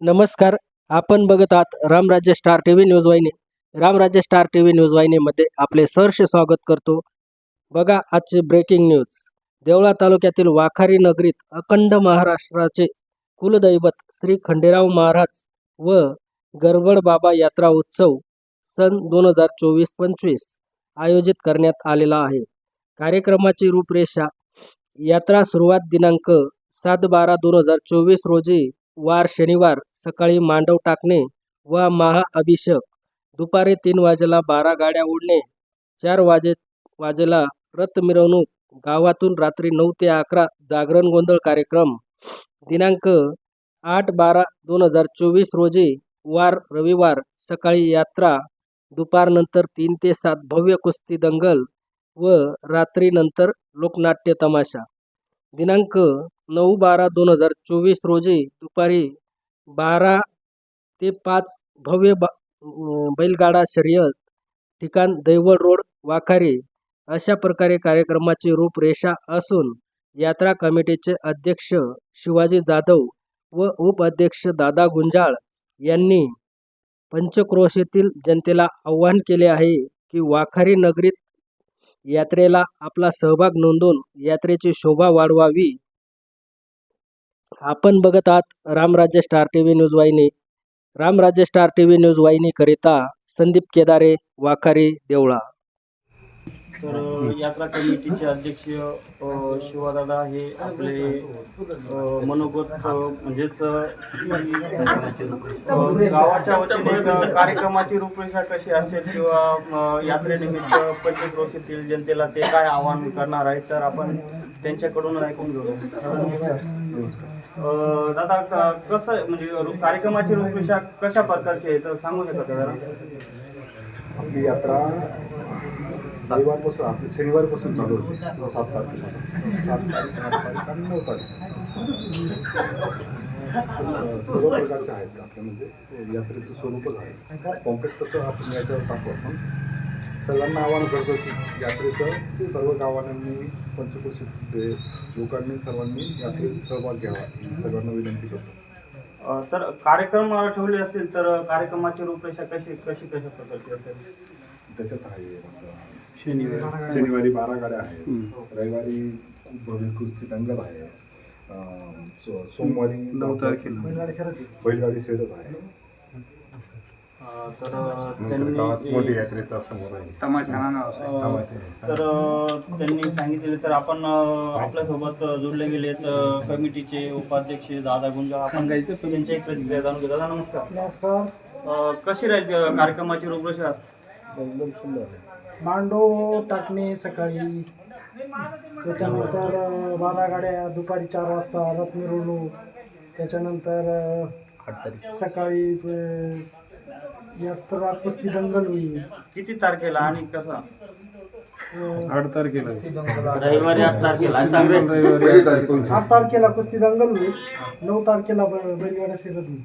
नमस्कार आपण बघत आहात Ramrajya star T V news वाहिनी. Ramrajya star T V news वाहिनीमध्ये आपले सहर्ष स्वागत करतो. बघा आजचे ब्रेकिंग न्यूज देवळा तालुक्यातील वाखारी नगरीत अखंड महाराष्ट्राचे कुलदैवत श्री खंडेराव महाराज व गरबड बाबा यात्रा उत्सव सन दोन हजार चोवीस पंचवीस आयोजित करण्यात आलेला आहे. कार्यक्रमाची रूपरेषा यात्रा सुरुवात दिनांक सात बारा दोन हजार चोवीस रोजी वार शनिवार सकाळी मांडव टाकणे व महाअभिषेक दुपारी तीन वाजेला बारा गाड्या ओढणे चार वाजे वाजेला रथ मिरवणूक गावातून रात्री नऊ ते अकरा जागरण गोंधळ कार्यक्रम. दिनांक आठ बारा दोन हजार चोवीस रोजी वार रविवार सकाळी यात्रा दुपारनंतर तीन ते सात भव्य कुस्ती दंगल व रात्रीनंतर लोकनाट्य तमाशा. दिनांक नऊ बारा दोन हजार चोवीस रोजी दुपारी बारा ते पाच भव्य बा बैलगाडा शर्यत ठिकाण दैवड रोड वाखारी अशा प्रकारे कार्यक्रमाची रूपरेषा असून यात्रा कमिटीचे अध्यक्ष शिवाजी जाधव व उपाध्यक्ष दादा गुंजाळ यांनी पंचक्रोशीतील जनतेला आव्हान केले आहे की वाखारी नगरीत यात्रेला आपला सहभाग नोंदवून यात्रेची शोभा वाढवावी. आपण बघत आहात Ramrajya star T V news वाहिनी. Ramrajya star T V news वाहिनीकरिता Sandeep Kedare Wakhari Deola. तर यात्रा कमिटीचे अध्यक्ष शिवादादा हे आपले मनोगत म्हणजेच गावाच्या वतीने कार्यक्रमाची रूपरेषा कशी असेल किंवा यात्रेनिमित्त पंचक्रोशीतील जनतेला ते काय आवाहन करणार आहे तर आपण त्यांच्याकडून ऐकून घेऊ. दादा कसं म्हणजे कार्यक्रमाची रूपरेषा कशा प्रकारची आहे? तर सांगू शकता का जरा? आपली यात्रा शनिवारपासून आपली शनिवारपासून चालू होते. सात तारखेपासून. सात तारीख आठ तारीख. आणि नऊ तारीख सर्व प्रकारच्या आहेत आपल्या म्हणजे यात्रेचं स्वरूपच आहे. कॉम्प्लेक्ट तसं आपण याच्यावर टाकू आपण. सर्वांना आवाहन करतो की यात्रेचं सर्व गावांनी पंचक्रोशीत लोकांनी सर्वांनी यात्रेत सहभाग घ्यावा. ही सर्वांना विनंती करतो. अ, तर कार्यक्रम ठेवले असतील तर कार्यक्रमाची रूपरेषा कशी कशी कशा प्रकारची असेल? त्याच्यात आहे शनिवारी. शनिवारी बारा गाड्या आहेत. रविवारी भव्य कुस्ती दंगल आहे. अं, सो- सोमवारी नऊ तारखेला. बैलगाडी शर्यत आहे. तर त्यांनी तर त्यांनी सांगितले तर आपण आपल्यासोबत जोडले गेले तर कमिटीचे उपाध्यक्ष दादा गुंजा आपण त्यांची एक प्रतिक्रिया जाणून घेऊ दादा नमस्कार. अ, कशी राहील कार्यक्रमाची रूपरेषा? एकदम सुंदर मांडो टाकणे सकाळी. त्याच्यानंतर बारा गाड्या दुपारी चार वाजता रथ मिरवणूक. त्याच्यानंतर सकाळी यात्रा कुस्ती दंगल होईल. किती तारखेला आणि कसा? आठ तारखेला. रविवारी आठ तारखेला. आठ तारखेला कुस्ती दंगल होईल. नऊ तारखेला बैलगाडा शर्यत होईल.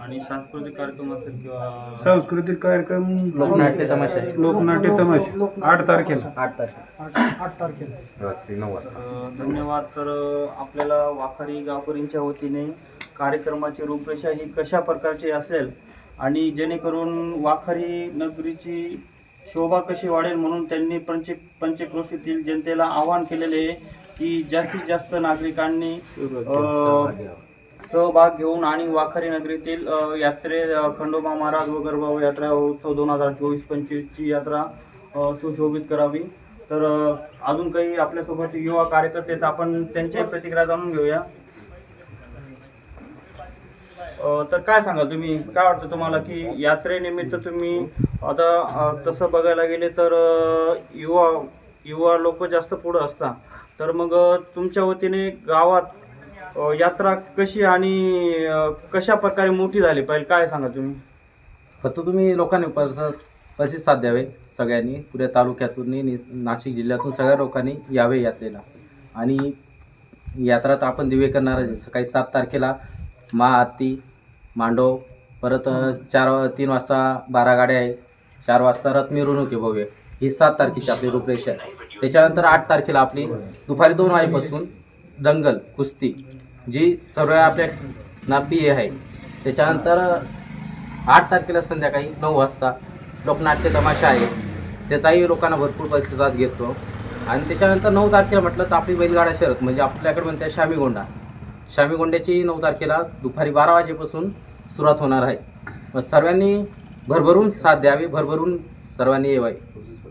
आणि सांस्कृतिक कार्यक्रम असेल किंवा सांस्कृतिक कार्यक्रम लोकनाट्य तमाशा. लोकनाट्य तमाशा. आठ तारखेला. आठ तारखेला. आठ आठ तारखेला. रात्री नऊ वाजता. अ, धन्यवाद. तर आपल्याला वाखारी गावकरींच्या वतीने कार्यक्रमाची रूपरेषा ही कशा प्रकारची असेल आणि जेणेकरून वाखारी नगरीची शोभा कशी वाढेल म्हणून त्यांनी पंच पंचक्रोशीतील जनतेला आवाहन केलेले आहे की जास्तीत जास्त नागरिकांनी सहभाग घेऊन आणि वाखारी नगरीतील यात्रे खंडोबा महाराज व गरबाव यात्रा उत्सव दोन हजार चोवीस पंचवीसची यात्रा सुशोभित करावी. तर अजून काही आपल्यासोबत युवा कार्यकर्ते आपण त्यांची प्रतिक्रिया जाणून घेऊया. तर काय सांगाल तुम्ही? काय वाटतं तुम्हाला की यात्रेनिमित्त तुम्ही आता तसं बघायला गेले तर युवा युवा लोक जास्त पुढं असतात. तर मग तुमच्या वतीने गावात यात्रा कशी आणि कशा प्रकारे मोठी झाली पाहिजे? काय सांगा तुम्ही? फक्त तुम्ही लोकांनी परत प्रतिसाद द्यावे सगळ्यांनी. पुऱ्या तालुक्यातून नाशिक जिल्ह्यातून सगळ्या लोकांनी यावे यात्रेला. आणि यात्रा तर आपण दिवे करणार सकाळी सात तारखेला महाआरती मांडव परत चार तीन वाजता बारा गाड्या आहे. चार वाजता रथ मिरवणूक आहे भव्य ही सात तारखेची आपली रूपरेषा आहे. त्याच्यानंतर आठ तारखेला आपली दुपारी दोन वाजेपासून दंगल कुस्ती जी सर्व आपल्या नापी आहे. त्याच्यानंतर आठ तारखेला संध्याकाळी नऊ वाजता लोकनाट्य तमाशा आहे. त्याचाही लोकांना भरपूर प्रतिसाद घेतो. आणि त्याच्यानंतर नऊ तारखेला म्हटलं तर आपली बैलगाडा शरद म्हणजे आपल्याकडे म्हणते शामी गोंडा. शामी गोंड्याची नऊ तारखेला दुपारी बारा वाजेपासून सुरुवात होणार आहे. सर्वांनी भरभरून साथ द्यावी भरभरून सर्वांनी येवावी.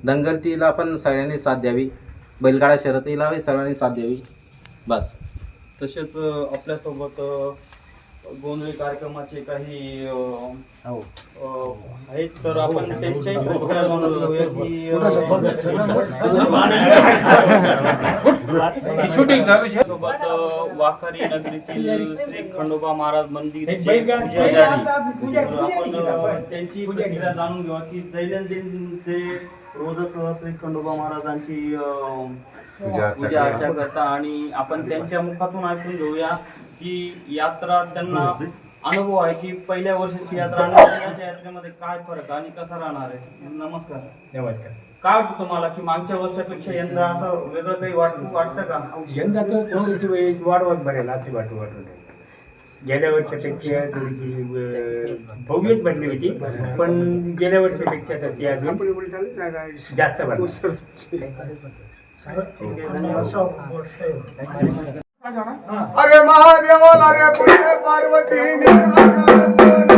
दंगलतीला पण सगळ्यांनी साथ द्यावी बैलगाडा शर्यतीला सर्वांनी साथ द्यावी. बस. तसेच आपल्यासोबत गोंधळी कार्यक्रमाचे काही अ, आहेत तर आपण त्यांच्याही सोबत वाखारी नगरीतील श्री खंडोबा महाराज मंदिरचे पुजारी. आपण त्यांची प्रतिक्रिया जाणून घेऊया की दैनंदिन ते रोजच श्री खंडोबा महाराजांची पूजा अर्चा करता आणि आपण त्यांच्या मुखातून ऐकून घेऊया की यात्रा त्यांना अनुभव आहे की पहिल्या वर्षाची यात्रा आणि यात्रेमध्ये काय फरक आणि कसा राहणार आहे? नमस्कार. नमस्कार. काय वाटतं तुम्हाला की मागच्या वर्षापेक्षा यंदा असं वेगळं काही वाट वाटतं का? यंदा तर थोडीशी वेळ वाढवत बरेल असे वाटू वाटू नये गेल्या वर्षापेक्षा थोडीशी भव्यच बनली होती. पण गेल्या वर्षापेक्षा तर ती अजून जास्त बनली. अरे महादेवाला रे पुढे पार्वती